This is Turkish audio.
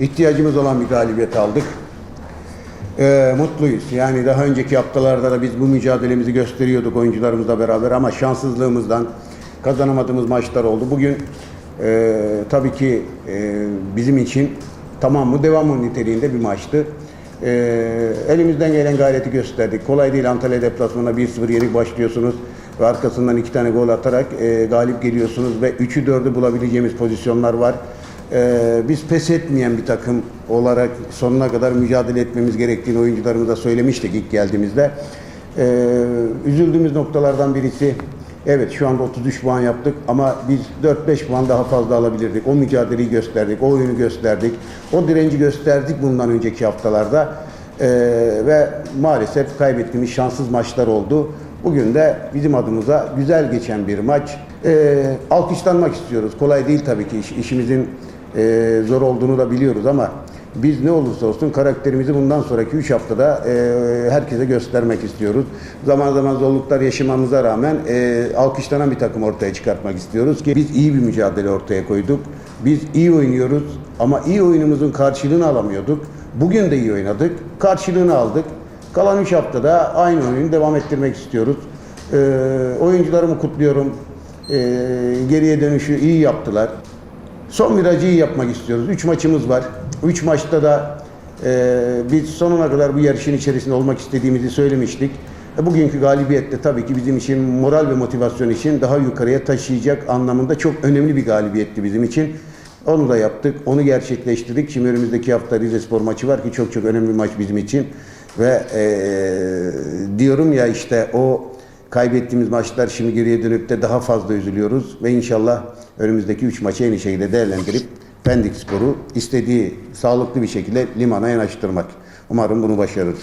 ihtiyacımız olan bir galibiyet aldık. Ee, mutluyuz. Yani daha önceki haftalarda da biz bu mücadelemizi gösteriyorduk oyuncularımızla beraber ama şanssızlığımızdan kazanamadığımız maçlar oldu. Bugün e, tabii ki e, bizim için tamam mı devam mı niteliğinde bir maçtı. E, elimizden gelen gayreti gösterdik. Kolay değil Antalya deplasmanına 1-0 yenik başlıyorsunuz ve arkasından iki tane gol atarak e, galip geliyorsunuz ve 3'ü 4'ü bulabileceğimiz pozisyonlar var. Ee, biz pes etmeyen bir takım olarak sonuna kadar mücadele etmemiz gerektiğini oyuncularımıza söylemiştik ilk geldiğimizde. Ee, üzüldüğümüz noktalardan birisi evet şu anda 33 puan yaptık ama biz 4-5 puan daha fazla alabilirdik. O mücadeleyi gösterdik, o oyunu gösterdik, o direnci gösterdik bundan önceki haftalarda. Ee, ve maalesef kaybettiğimiz şanssız maçlar oldu. Bugün de bizim adımıza güzel geçen bir maç. Ee, alkışlanmak istiyoruz. Kolay değil tabii ki iş, işimizin e, zor olduğunu da biliyoruz ama biz ne olursa olsun karakterimizi bundan sonraki 3 haftada e, herkese göstermek istiyoruz. Zaman zaman zorluklar yaşamamıza rağmen e, alkışlanan bir takım ortaya çıkartmak istiyoruz ki biz iyi bir mücadele ortaya koyduk. Biz iyi oynuyoruz ama iyi oyunumuzun karşılığını alamıyorduk. Bugün de iyi oynadık. Karşılığını aldık. Kalan 3 haftada aynı oyunu devam ettirmek istiyoruz. Ee, oyuncularımı kutluyorum. Ee, geriye dönüşü iyi yaptılar. Son virajı iyi yapmak istiyoruz. 3 maçımız var. 3 maçta da e, biz sonuna kadar bu yarışın içerisinde olmak istediğimizi söylemiştik. E, bugünkü galibiyet de tabii ki bizim için moral ve motivasyon için daha yukarıya taşıyacak anlamında çok önemli bir galibiyetti bizim için. Onu da yaptık, onu gerçekleştirdik. Şimdi önümüzdeki hafta Rize Spor maçı var ki çok çok önemli bir maç bizim için. Ve eee, diyorum ya işte o kaybettiğimiz maçlar şimdi geriye dönüp de daha fazla üzülüyoruz. Ve inşallah önümüzdeki 3 maçı en iyi şekilde değerlendirip Pendik Spor'u istediği sağlıklı bir şekilde limana yanaştırmak. Umarım bunu başarırız.